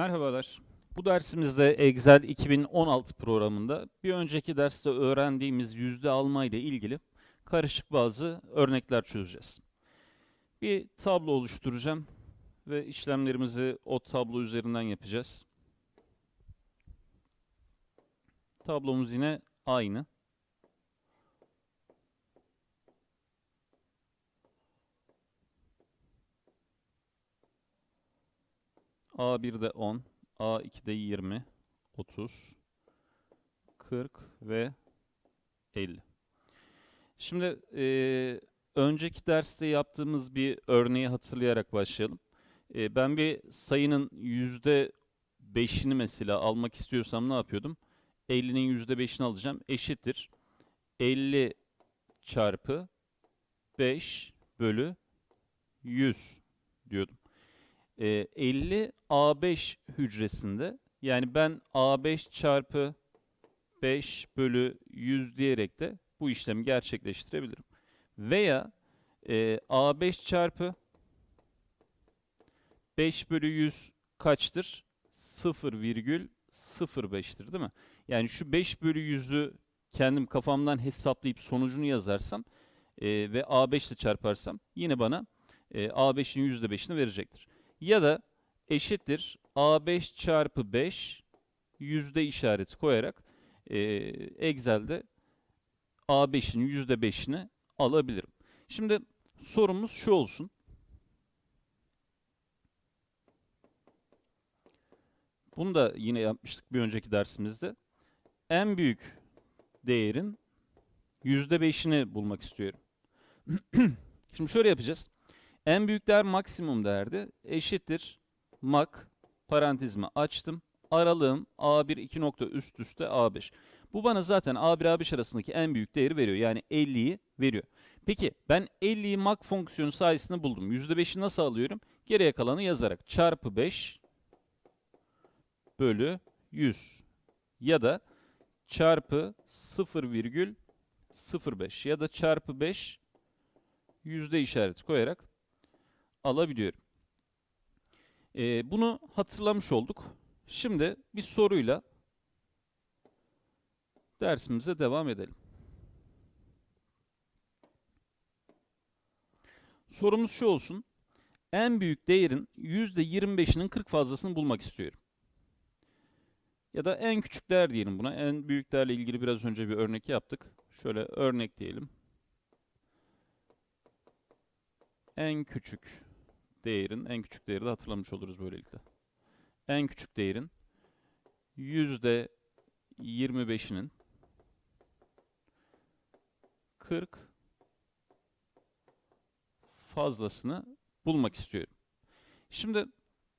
Merhabalar. Bu dersimizde Excel 2016 programında bir önceki derste öğrendiğimiz yüzde alma ile ilgili karışık bazı örnekler çözeceğiz. Bir tablo oluşturacağım ve işlemlerimizi o tablo üzerinden yapacağız. Tablomuz yine aynı. A1'de 10, A2'de 20, 30, 40 ve 50. Şimdi eee, önceki derste yaptığımız bir örneği hatırlayarak başlayalım. Eee, ben bir sayının yüzde beşini mesela almak istiyorsam ne yapıyordum? 50'nin yüzde beşini alacağım. Eşittir. 50 çarpı 5 bölü 100 diyordum. Ee, 50 A5 hücresinde yani ben A5 çarpı 5 bölü 100 diyerek de bu işlemi gerçekleştirebilirim. Veya e, A5 çarpı 5 bölü 100 kaçtır? 0,05'tir değil mi? Yani şu 5 bölü 100'ü kendim kafamdan hesaplayıp sonucunu yazarsam e, ve A5 ile çarparsam yine bana e, A5'in %5'ini verecektir. Ya da eşittir A5 çarpı 5 yüzde işareti koyarak e, Excel'de A5'in %5'ini alabilirim. Şimdi sorumuz şu olsun. Bunu da yine yapmıştık bir önceki dersimizde. En büyük değerin %5'ini bulmak istiyorum. Şimdi şöyle yapacağız. En büyük değer maksimum değerdi. Eşittir mak parantezimi açtım. Aralığım A1 2 nokta üst üste A5. Bu bana zaten A1 A5 arasındaki en büyük değeri veriyor. Yani 50'yi veriyor. Peki ben 50'yi mak fonksiyonu sayesinde buldum. %5'i nasıl alıyorum? Geriye kalanı yazarak çarpı 5 bölü 100 ya da çarpı 0,05 ya da çarpı 5 yüzde işareti koyarak alabiliyorum. Ee, bunu hatırlamış olduk. Şimdi bir soruyla dersimize devam edelim. Sorumuz şu olsun. En büyük değerin %25'inin 40 fazlasını bulmak istiyorum. Ya da en küçük değer diyelim buna. En büyük değerle ilgili biraz önce bir örnek yaptık. Şöyle örnek diyelim. En küçük değerin, en küçük değeri de hatırlamış oluruz böylelikle. En küçük değerin yüzde 25'inin 40 fazlasını bulmak istiyorum. Şimdi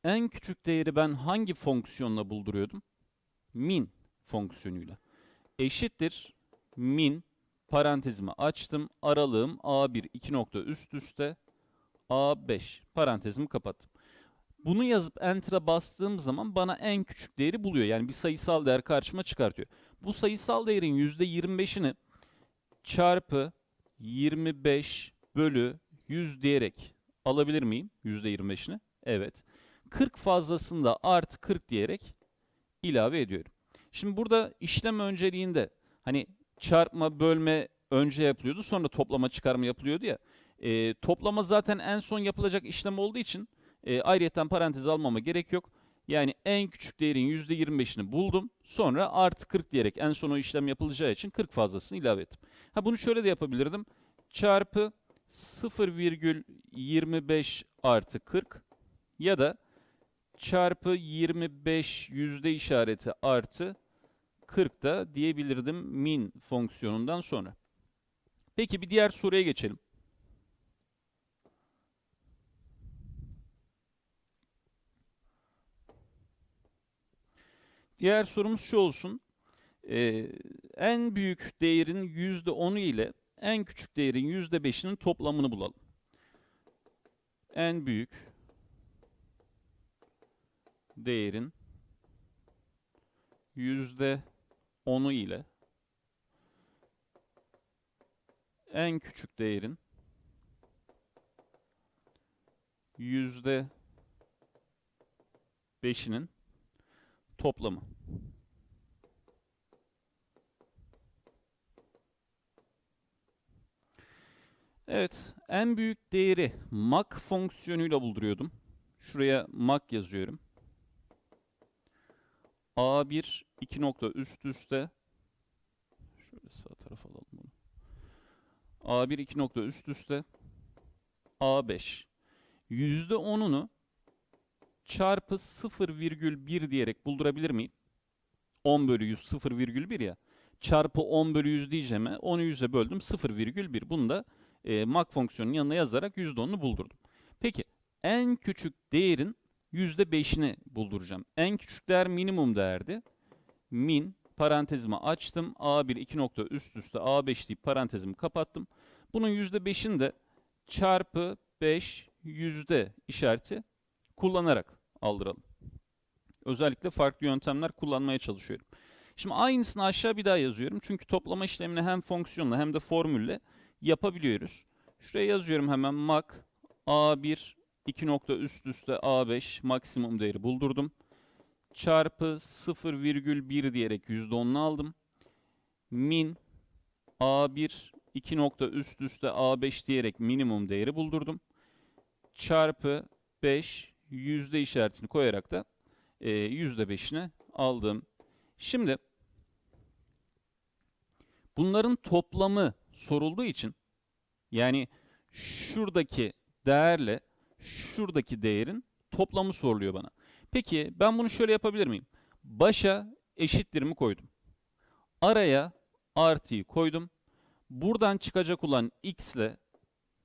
en küçük değeri ben hangi fonksiyonla bulduruyordum? Min fonksiyonuyla. Eşittir min parantezimi açtım. Aralığım A1 2 nokta üst üste A5 parantezimi kapattım. Bunu yazıp enter'a bastığım zaman bana en küçük değeri buluyor. Yani bir sayısal değer karşıma çıkartıyor. Bu sayısal değerin %25'ini çarpı 25 bölü 100 diyerek alabilir miyim? %25'ini. Evet. 40 fazlasını da artı 40 diyerek ilave ediyorum. Şimdi burada işlem önceliğinde hani çarpma, bölme önce yapılıyordu sonra toplama, çıkarma yapılıyordu ya. E, toplama zaten en son yapılacak işlem olduğu için e, ayrıyeten parantez almama gerek yok. Yani en küçük değerin %25'ini buldum. Sonra artı 40 diyerek en son o işlem yapılacağı için 40 fazlasını ilave ettim. Ha bunu şöyle de yapabilirdim. Çarpı 0,25 artı 40 ya da çarpı 25 yüzde işareti artı 40 da diyebilirdim min fonksiyonundan sonra. Peki bir diğer soruya geçelim. Diğer sorumuz şu olsun. Ee, en büyük değerin %10'u ile en küçük değerin %5'inin toplamını bulalım. En büyük değerin %10'u ile en küçük değerin yüzde beşinin toplamı. Evet, en büyük değeri mak fonksiyonuyla bulduruyordum. Şuraya mak yazıyorum. A1 2 nokta üst üste şöyle sağ tarafa alalım bunu. A1 2 nokta üst üste A5 yüzde onunu çarpı 0,1 diyerek buldurabilir miyim? 10 bölü 100 0,1 ya. Çarpı 10 bölü 100 diyeceğime 10'u 100'e böldüm 0,1. Bunu da e, mak fonksiyonunun yanına yazarak %10'unu buldurdum. Peki en küçük değerin %5'ini bulduracağım. En küçük değer minimum değerdi. Min parantezimi açtım. A1 2 nokta üst üste A5 deyip parantezimi kapattım. Bunun %5'ini de çarpı 5 yüzde işareti kullanarak aldıralım. Özellikle farklı yöntemler kullanmaya çalışıyorum. Şimdi aynısını aşağı bir daha yazıyorum. Çünkü toplama işlemini hem fonksiyonla hem de formülle yapabiliyoruz. Şuraya yazıyorum hemen mak A1 2 nokta üst üste A5 maksimum değeri buldurdum. Çarpı 0,1 diyerek %10'unu aldım. Min A1 2 nokta üst üste A5 diyerek minimum değeri buldurdum. Çarpı 5 yüzde işaretini koyarak da e, yüzde beşini aldım. Şimdi bunların toplamı sorulduğu için yani şuradaki değerle şuradaki değerin toplamı soruluyor bana. Peki ben bunu şöyle yapabilir miyim? Başa eşittirimi koydum. Araya artıyı koydum. Buradan çıkacak olan x ile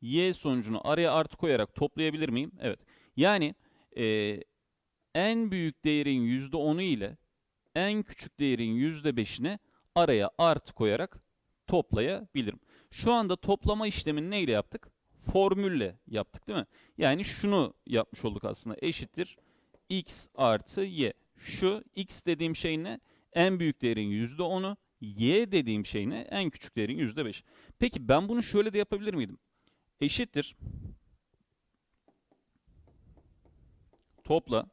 y sonucunu araya artı koyarak toplayabilir miyim? Evet. Yani e, en büyük değerin %10'u ile en küçük değerin %5'ini araya artı koyarak toplayabilirim. Şu anda toplama işlemini neyle yaptık? Formülle yaptık değil mi? Yani şunu yapmış olduk aslında. Eşittir x artı y. Şu x dediğim şey ne? En büyük değerin %10'u. Y dediğim şey ne? En küçük değerin %5. Peki ben bunu şöyle de yapabilir miydim? Eşittir. Topla.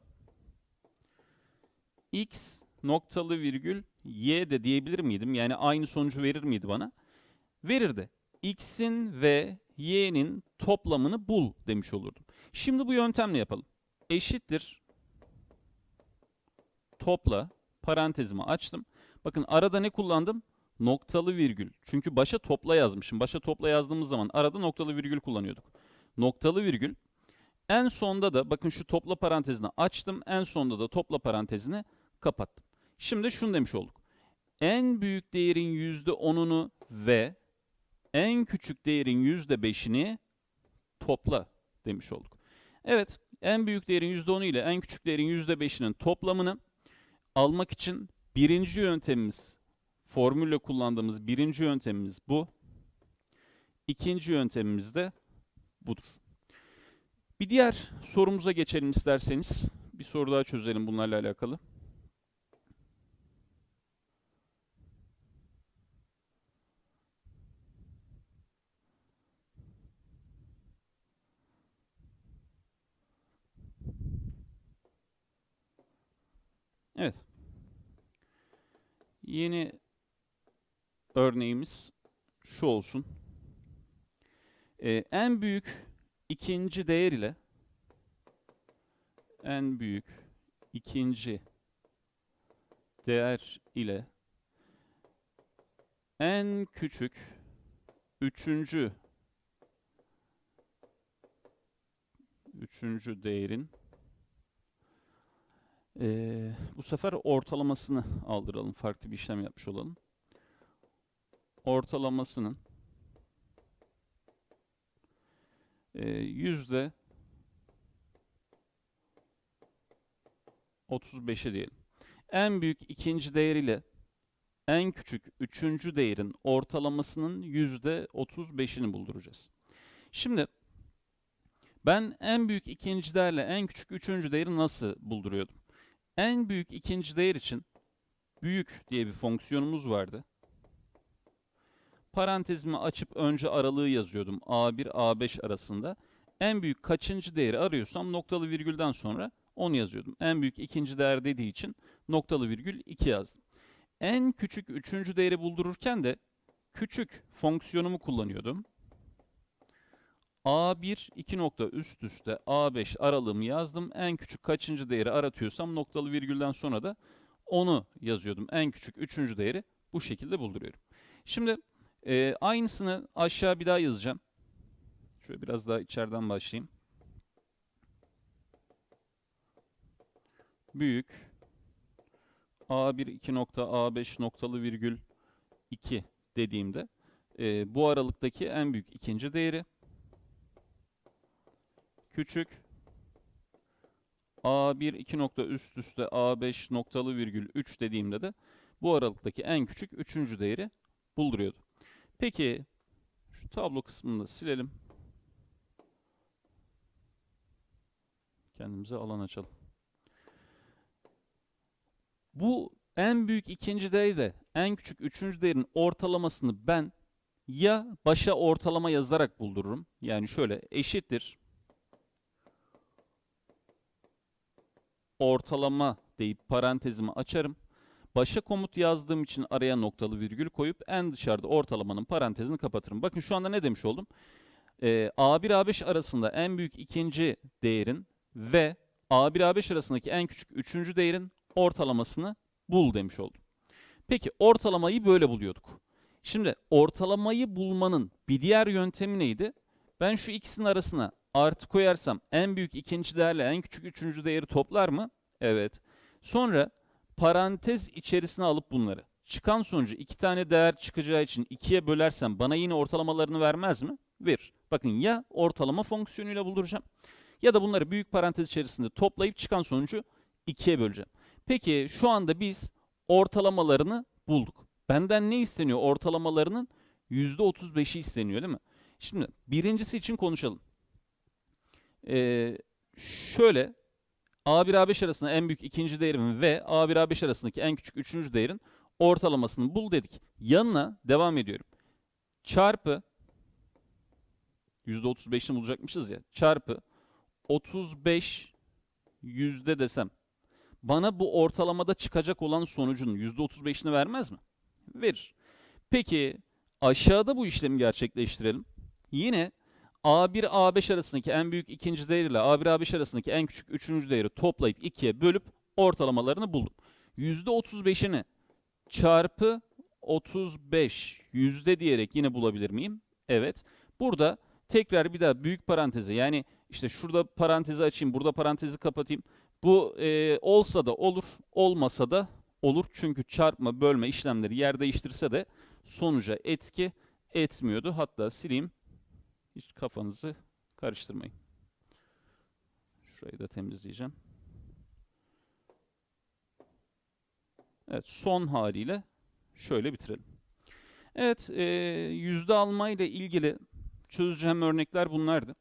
x noktalı virgül y de diyebilir miydim? Yani aynı sonucu verir miydi bana? Verirdi. x'in ve y'nin toplamını bul demiş olurdum. Şimdi bu yöntemle yapalım. Eşittir topla parantezimi açtım. Bakın arada ne kullandım? Noktalı virgül. Çünkü başa topla yazmışım. Başa topla yazdığımız zaman arada noktalı virgül kullanıyorduk. Noktalı virgül. En sonda da bakın şu topla parantezini açtım. En sonda da topla parantezini kapattım. Şimdi şunu demiş olduk. En büyük değerin %10'unu ve en küçük değerin %5'ini topla demiş olduk. Evet, en büyük değerin %10'u ile en küçük değerin %5'inin toplamını almak için birinci yöntemimiz, formülle kullandığımız birinci yöntemimiz bu. İkinci yöntemimiz de budur. Bir diğer sorumuza geçelim isterseniz. Bir soru daha çözelim bunlarla alakalı. Evet. Yeni örneğimiz şu olsun. Ee, en büyük ikinci değer ile en büyük ikinci değer ile en küçük üçüncü üçüncü değerin ee, bu sefer ortalamasını aldıralım. Farklı bir işlem yapmış olalım. Ortalamasının e, yüzde 35'e diyelim. En büyük ikinci değer ile en küçük üçüncü değerin ortalamasının yüzde 35'ini bulduracağız. Şimdi ben en büyük ikinci değerle en küçük üçüncü değeri nasıl bulduruyordum? En büyük ikinci değer için büyük diye bir fonksiyonumuz vardı. Parantezimi açıp önce aralığı yazıyordum. A1, A5 arasında. En büyük kaçıncı değeri arıyorsam noktalı virgülden sonra onu yazıyordum. En büyük ikinci değer dediği için noktalı virgül 2 yazdım. En küçük üçüncü değeri buldururken de küçük fonksiyonumu kullanıyordum. A1 2 nokta üst üste A5 aralığımı yazdım. En küçük kaçıncı değeri aratıyorsam noktalı virgülden sonra da onu yazıyordum. En küçük üçüncü değeri bu şekilde bulduruyorum. Şimdi e, aynısını aşağı bir daha yazacağım. Şöyle biraz daha içeriden başlayayım. Büyük A1 2 nokta A5 noktalı virgül 2 dediğimde e, bu aralıktaki en büyük ikinci değeri küçük A1 2 nokta üst üste A5 noktalı virgül 3 dediğimde de bu aralıktaki en küçük üçüncü değeri bulduruyordu. Peki şu tablo kısmını da silelim. Kendimize alan açalım. Bu en büyük ikinci değerle en küçük üçüncü değerin ortalamasını ben ya başa ortalama yazarak buldururum. Yani şöyle eşittir ortalama deyip parantezimi açarım. Başa komut yazdığım için araya noktalı virgül koyup en dışarıda ortalamanın parantezini kapatırım. Bakın şu anda ne demiş oldum? Ee, A1 A5 arasında en büyük ikinci değerin ve A1 A5 arasındaki en küçük üçüncü değerin ortalamasını bul demiş oldum. Peki ortalamayı böyle buluyorduk. Şimdi ortalamayı bulmanın bir diğer yöntemi neydi? Ben şu ikisinin arasına artı koyarsam en büyük ikinci değerle en küçük üçüncü değeri toplar mı? Evet. Sonra parantez içerisine alıp bunları. Çıkan sonucu iki tane değer çıkacağı için ikiye bölersem bana yine ortalamalarını vermez mi? Verir. Bakın ya ortalama fonksiyonuyla bulduracağım ya da bunları büyük parantez içerisinde toplayıp çıkan sonucu ikiye böleceğim. Peki şu anda biz ortalamalarını bulduk. Benden ne isteniyor? Ortalamalarının %35'i isteniyor değil mi? Şimdi birincisi için konuşalım. Ee, şöyle A1 A5 arasında en büyük ikinci değerin ve A1 A5 arasındaki en küçük üçüncü değerin ortalamasını bul dedik. Yanına devam ediyorum. Çarpı %35'ini bulacakmışız ya. Çarpı 35 yüzde desem bana bu ortalamada çıkacak olan sonucun %35'ini vermez mi? Verir. Peki aşağıda bu işlemi gerçekleştirelim. Yine A1 A5 arasındaki en büyük ikinci değer ile A1 A5 arasındaki en küçük üçüncü değeri toplayıp ikiye bölüp ortalamalarını buldum. %35'ini çarpı 35 yüzde diyerek yine bulabilir miyim? Evet. Burada tekrar bir daha büyük paranteze yani işte şurada parantezi açayım, burada parantezi kapatayım. Bu e, olsa da olur, olmasa da olur. Çünkü çarpma, bölme işlemleri yer değiştirse de sonuca etki etmiyordu. Hatta sileyim. Hiç kafanızı karıştırmayın. Şurayı da temizleyeceğim. Evet, son haliyle şöyle bitirelim. Evet, e, yüzde alma ile ilgili çözeceğim örnekler bunlardı.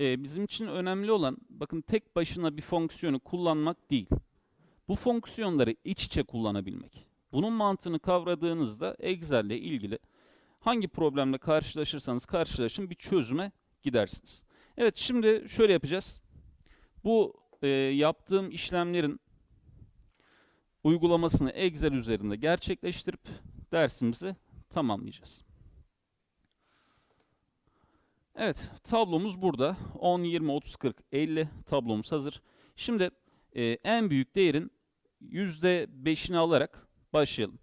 E, bizim için önemli olan, bakın tek başına bir fonksiyonu kullanmak değil. Bu fonksiyonları iç içe kullanabilmek. Bunun mantığını kavradığınızda Excel ile ilgili hangi problemle karşılaşırsanız karşılaşın bir çözüme gidersiniz. Evet şimdi şöyle yapacağız. Bu e, yaptığım işlemlerin uygulamasını Excel üzerinde gerçekleştirip dersimizi tamamlayacağız. Evet tablomuz burada. 10, 20, 30, 40, 50 tablomuz hazır. Şimdi e, en büyük değerin %5'ini alarak başlayalım.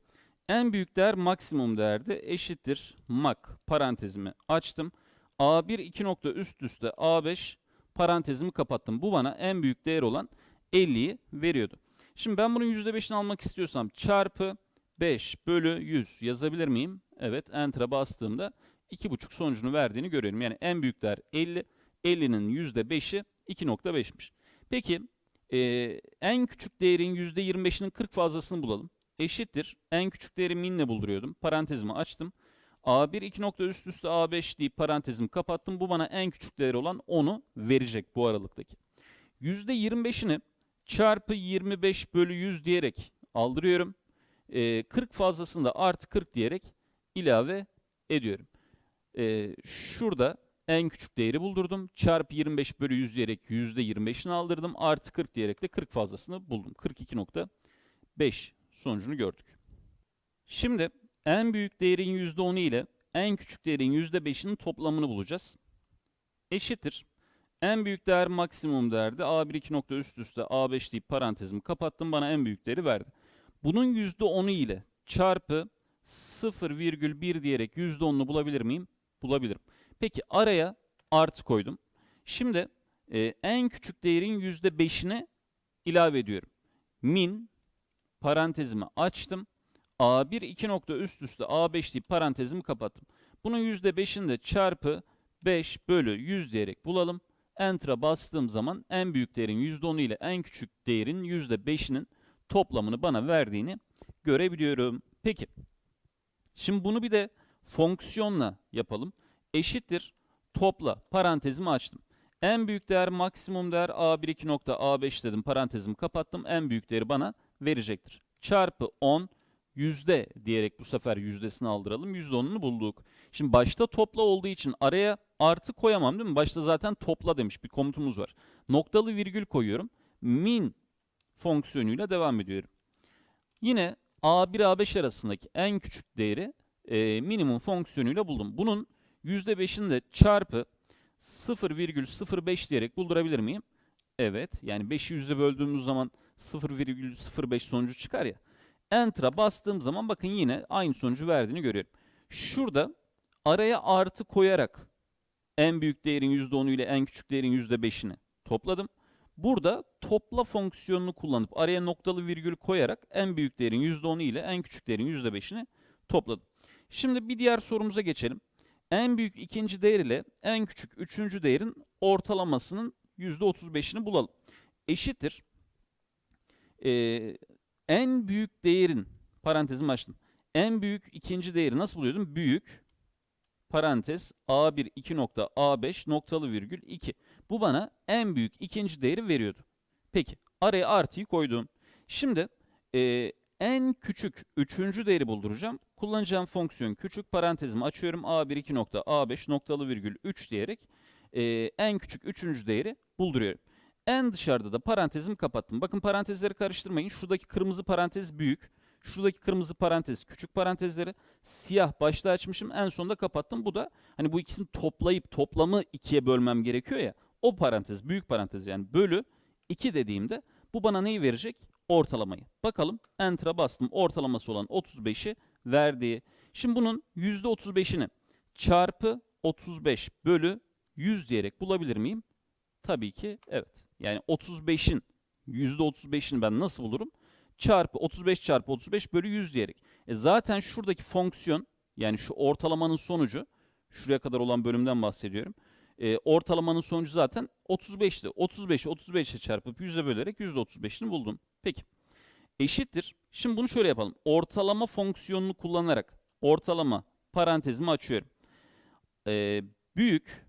En büyük değer maksimum değerdi. Eşittir mak parantezimi açtım. A1 2 nokta üst üste A5 parantezimi kapattım. Bu bana en büyük değer olan 50'yi veriyordu. Şimdi ben bunun %5'ini almak istiyorsam çarpı 5 bölü 100 yazabilir miyim? Evet enter'a bastığımda 2,5 sonucunu verdiğini görüyorum. Yani en büyük değer 50. 50'nin %5'i 2.5'miş. Peki e, en küçük değerin %25'inin 40 fazlasını bulalım. Eşittir. En küçük değeri minle bulduruyordum. Parantezimi açtım. A1 2 nokta üst üste A5 deyip parantezimi kapattım. Bu bana en küçük değer olan 10'u verecek bu aralıktaki. %25'ini çarpı 25 bölü 100 diyerek aldırıyorum. E, 40 fazlasını da artı 40 diyerek ilave ediyorum. E, şurada en küçük değeri buldurdum. Çarpı 25 bölü 100 diyerek %25'ini aldırdım. Artı 40 diyerek de 40 fazlasını buldum. 42.25. 5 sonucunu gördük. Şimdi en büyük değerin %10'u ile en küçük değerin %5'inin toplamını bulacağız. Eşittir. En büyük değer maksimum değerdi. A1 2 nokta üst üste A5 deyip parantezimi kapattım. Bana en büyük değeri verdi. Bunun %10'u ile çarpı 0,1 diyerek %10'unu bulabilir miyim? Bulabilirim. Peki araya artı koydum. Şimdi e, en küçük değerin %5'ini ilave ediyorum. Min parantezimi açtım. A1 2 nokta üst üste A5 deyip parantezimi kapattım. Bunun %5'ini de çarpı 5 bölü 100 diyerek bulalım. Enter'a bastığım zaman en büyük değerin %10'u ile en küçük değerin %5'inin toplamını bana verdiğini görebiliyorum. Peki. Şimdi bunu bir de fonksiyonla yapalım. Eşittir topla parantezimi açtım. En büyük değer maksimum değer A1 2 nokta A5 dedim parantezimi kapattım. En büyük değeri bana verecektir. Çarpı 10 yüzde diyerek bu sefer yüzdesini aldıralım. Yüzde onunu bulduk. Şimdi başta topla olduğu için araya artı koyamam değil mi? Başta zaten topla demiş bir komutumuz var. Noktalı virgül koyuyorum. Min fonksiyonuyla devam ediyorum. Yine A1 A5 arasındaki en küçük değeri e, minimum fonksiyonuyla buldum. Bunun %5'ini de çarpı 0,05 diyerek buldurabilir miyim? Evet. Yani 5'i yüzde böldüğümüz zaman 0,05 sonucu çıkar ya. Enter'a bastığım zaman bakın yine aynı sonucu verdiğini görüyorum. Şurada araya artı koyarak en büyük değerin %10'u ile en küçük değerin %5'ini topladım. Burada topla fonksiyonunu kullanıp araya noktalı virgül koyarak en büyük değerin %10'u ile en küçük değerin %5'ini topladım. Şimdi bir diğer sorumuza geçelim. En büyük ikinci değer ile en küçük üçüncü değerin ortalamasının %35'ini bulalım. Eşittir. Ee, en büyük değerin parantezimi açtım. En büyük ikinci değeri nasıl buluyordum? Büyük parantez A1 2 nokta A5 noktalı virgül 2. Bu bana en büyük ikinci değeri veriyordu. Peki araya artıyı koydum. Şimdi e, en küçük üçüncü değeri bulduracağım. Kullanacağım fonksiyon küçük parantezimi açıyorum. A1 2 nokta A5 noktalı virgül 3 diyerek e, en küçük üçüncü değeri bulduruyorum. En dışarıda da parantezimi kapattım. Bakın parantezleri karıştırmayın. Şuradaki kırmızı parantez büyük. Şuradaki kırmızı parantez küçük parantezleri. Siyah başta açmışım en sonunda kapattım. Bu da hani bu ikisini toplayıp toplamı ikiye bölmem gerekiyor ya. O parantez büyük parantez yani bölü 2 dediğimde bu bana neyi verecek? Ortalamayı. Bakalım enter'a bastım. Ortalaması olan 35'i verdiği. Şimdi bunun %35'ini çarpı 35 bölü 100 diyerek bulabilir miyim? Tabii ki evet. Yani 35'in %35'ini ben nasıl bulurum? Çarpı 35 çarpı 35 bölü 100 diyerek. E zaten şuradaki fonksiyon yani şu ortalamanın sonucu şuraya kadar olan bölümden bahsediyorum. E, ortalamanın sonucu zaten 35'ti. 35'i 35'e çarpıp 100'e bölerek %35'ini buldum. Peki. Eşittir. Şimdi bunu şöyle yapalım. Ortalama fonksiyonunu kullanarak ortalama parantezimi açıyorum. E, büyük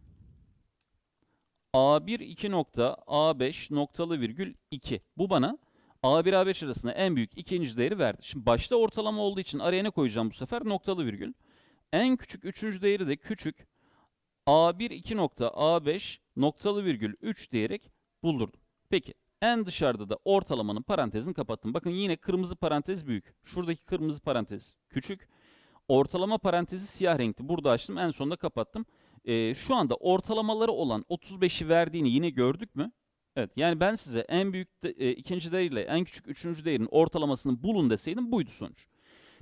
A1 2 nokta A5 noktalı virgül 2. Bu bana A1 A5 arasında en büyük ikinci değeri verdi. Şimdi başta ortalama olduğu için araya ne koyacağım bu sefer? Noktalı virgül. En küçük üçüncü değeri de küçük A1 2 nokta A5 noktalı virgül 3 diyerek buldurdum. Peki en dışarıda da ortalamanın parantezini kapattım. Bakın yine kırmızı parantez büyük. Şuradaki kırmızı parantez küçük. Ortalama parantezi siyah renkli. Burada açtım en sonunda kapattım. Ee, şu anda ortalamaları olan 35'i verdiğini yine gördük mü? Evet yani ben size en büyük de, e, ikinci değerle en küçük üçüncü değerin ortalamasını bulun deseydim buydu sonuç.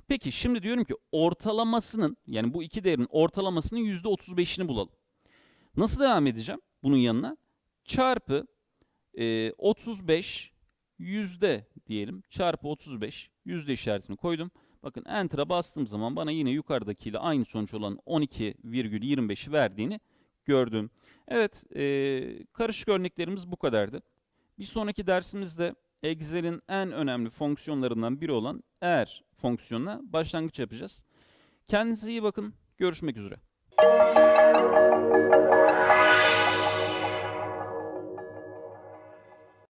Peki şimdi diyorum ki ortalamasının yani bu iki değerin ortalamasının %35'ini bulalım. Nasıl devam edeceğim bunun yanına? Çarpı e, 35 yüzde diyelim. Çarpı 35 yüzde işaretini koydum. Bakın Enter'a bastığım zaman bana yine yukarıdakiyle aynı sonuç olan 12,25'i verdiğini gördüm. Evet, e, karışık örneklerimiz bu kadardı. Bir sonraki dersimizde Excel'in en önemli fonksiyonlarından biri olan eğer fonksiyonuna başlangıç yapacağız. Kendinize iyi bakın. Görüşmek üzere.